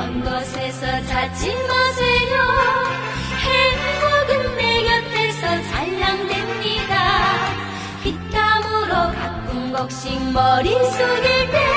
먼 곳에서 찾지 마세요. 행복은 내 곁에서 살랑됩니다. 빗감으로 가끔 곡식 머리 숙일 때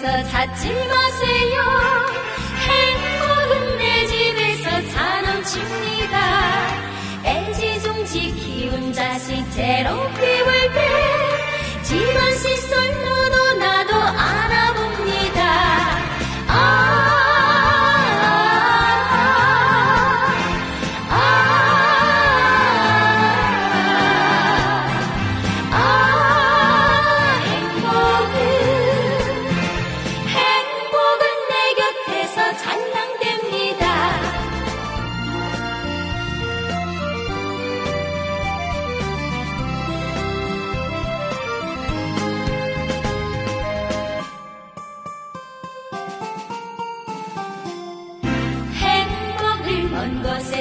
곳에서 찾지 마세요. 행복은 내 집에서 차 넘칩니다. 애지중지 키운 자식 괴롭히울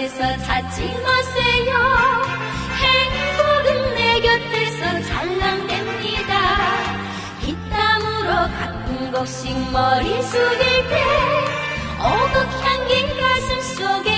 곁에서 찾지 마세요. 행복은 내 곁에서 잘랑됩니다. 빗땀으로 가끔 곡씩 머리 숙일 때 오곡 향기 가슴 속에